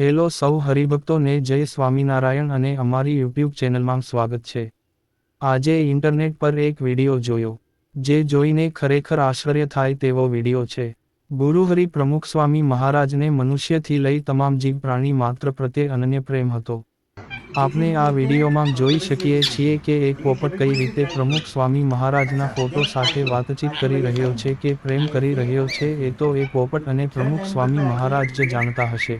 Hello સૌ હરિભક્તોને જય સ્વામિનારાયણ અને અમારી યુટ્યુબ ચેનલમાં સ્વાગત છે. આજે ઇન્ટરનેટ પર એક વીડિયો જોયો, જે જોઈને ખરેખર આશ્ચર્ય થાય તેવો વિડિયો છે. ગુરુહરિ પ્રમુખ સ્વામી મહારાજને મનુષ્યથી લઈ તમામ જીવ પ્રાણી માત્ર પ્રત્યે અનન્ય પ્રેમ હતો. આપણે આ વિડીયોમાં જોઈ શકીએ છીએ કે એક પોપટ કઈ રીતે પ્રમુખ સ્વામી મહારાજના ફોટો સાથે વાતચીત કરી રહ્યો છે કે પ્રેમ કરી રહ્યો છે એ તો એ પોપટ અને પ્રમુખ સ્વામી મહારાજ જાણતા હશે.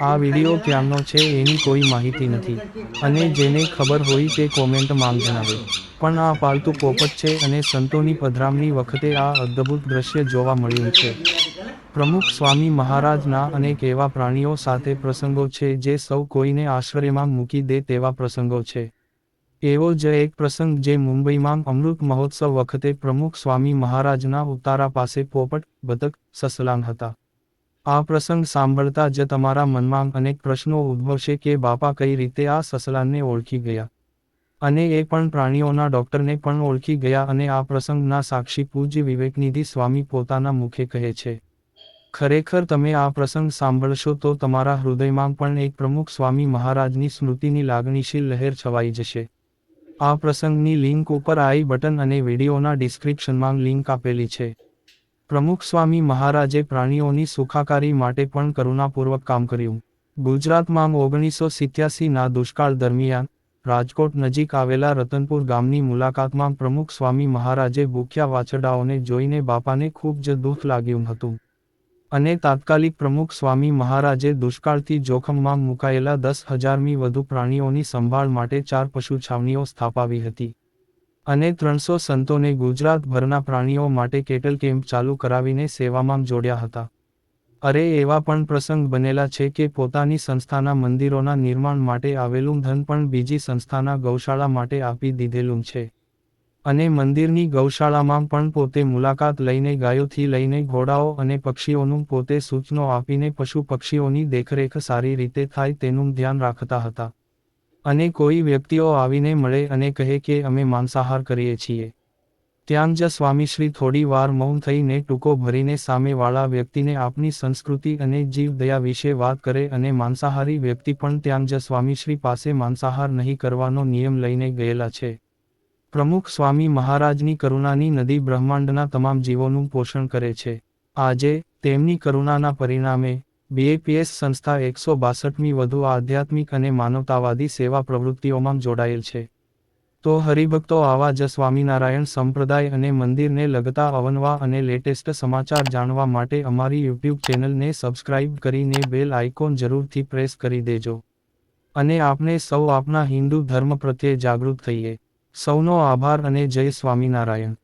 આ વીડિયો ક્યાંનો છે એની કોઈ માહિતી નથી. અને જેને ખબર હોય તે કોમેન્ટમાં જણાવે. પણ આ પાલતુ પોપટ છે અને સંતોની પધરામણી વખતે આ અદ્ભુત દ્રશ્ય જોવા મળ્યું છે. પ્રમુખ સ્વામી મહારાજના અનેક એવા પ્રાણીઓ સાથે પ્રસંગો છે જે સૌ કોઈને આશ્ચર્યમાં મૂકી દે તેવા પ્રસંગો છે. એવો જ એક પ્રસંગ જે મુંબઈમાં અમૃત મહોત્સવ વખતે પ્રમુખ સ્વામી મહારાજના ઉતારા પાસે પોપટ, બતક, સસલાન હતા. આ પ્રસંગ સાંભળતા જ તમારા મનમાં અનેક પ્રશ્નો ઉદ્ભવશે કે બાપા કઈ રીતે આ સસલાને ઓળખી ગયા? અને એ પણ પ્રાણીઓના ડોક્ટરને પણ ઓળખી ગયા અને આ પ્રસંગના સાક્ષી પૂજ્ય વિવેકનિધિ સ્વામી પોતાના મુખે કહે છે, ખરેખર તમે આ પ્રસંગ સાંભળશો તો તમારા હૃદયમાં પણ એક પ્રમુખ સ્વામી મહારાજની સ્મૃતિની લાગણીશીલ લહેર છવાઈ જશે. આ પ્રસંગની લિંક ઉપર આઈ બટન અને વિડીયોના ડિસ્ક્રિપ્શનમાં લિંક આપેલી છે. પ્રમુખ સ્વામી મહારાજે પ્રાણીઓની સુખાકારી માટે પણ કરુણાપૂર્વક કામ કર્યું. ગુજરાતમાં ઓગણીસો સિત્યાસીના દુષ્કાળ દરમિયાન રાજકોટ નજીક આવેલા રતનપુર ગામની મુલાકાતમાં પ્રમુખ સ્વામી મહારાજે ભૂખ્યા વાછરડાઓને જોઈને બાપાને ખૂબ જ દુઃખ લાગ્યું હતું. અને તાત્કાલિક પ્રમુખ સ્વામી મહારાજે દુષ્કાળથી જોખમમાં મુકાયેલા દસ હજારમી વધુ પ્રાણીઓની સંભાળ માટે ચાર પશુ છાવણીઓ સ્થાપાવી હતી. અને ત્રણસો સંતોને ગુજરાતભરના પ્રાણીઓ માટે કેટલ કેમ્પ ચાલુ કરાવીને સેવામાં જોડ્યા હતા. અરે એવા પણ પ્રસંગ બનેલા છે કે પોતાની સંસ્થાના મંદિરોના નિર્માણ માટે આવેલું ધન પણ બીજી સંસ્થાના ગૌશાળા માટે આપી દીધેલું છે. અને મંદિરની ગૌશાળામાં પણ પોતે મુલાકાત લઈને ગાયોથી લઈને ઘોડાઓ અને પક્ષીઓનું પોતે સૂચનો આપીને પશુ પક્ષીઓની દેખરેખ સારી રીતે થાય તેનું ધ્યાન રાખતા હતા. અને કોઈ વ્યક્તિઓ આવીને મળે અને કહે કે અમે માંસાહાર કરીએ છીએ. ત્યાં જ સ્વામીશ્રી થોડી વાર મૌન થઈને ટૂંકો ભરીને સામેવાળા વ્યક્તિને આપની સંસ્કૃતિ અને જીવદયા વિશે વાત કરે અને માંસાહારી વ્યક્તિ પણ ત્યાં જ સ્વામીશ્રી પાસે માંસાહાર નહીં કરવાનો નિયમ લઈને ગયેલા છે. પ્રમુખ સ્વામી મહારાજની કરુણાની નદી બ્રહ્માંડના તમામ જીવોનું પોષણ કરે છે. આજે તેમની કરુણાના પરિણામે બીએપીએસ સંસ્થા એકસો બાસઠમી વધુ આધ્યાત્મિક અને માનવતાવાદી સેવા પ્રવૃત્તિઓમાં જોડાયેલ છે. તો હરિભક્તો આવા જ સ્વામિનારાયણ સંપ્રદાય અને મંદિરને લગતા અવનવા અને લેટેસ્ટ સમાચાર જાણવા માટે અમારી યુટ્યુબ ચેનલને સબસ્ક્રાઇબ કરીને બેલ આઇકોન જરૂરથી પ્રેસ કરી દેજો. અને આપણે સૌ આપના હિન્દુ ધર્મ પ્રત્યે જાગૃત થઈએ. સૌનો આભાર અને જય સ્વામિનારાયણ.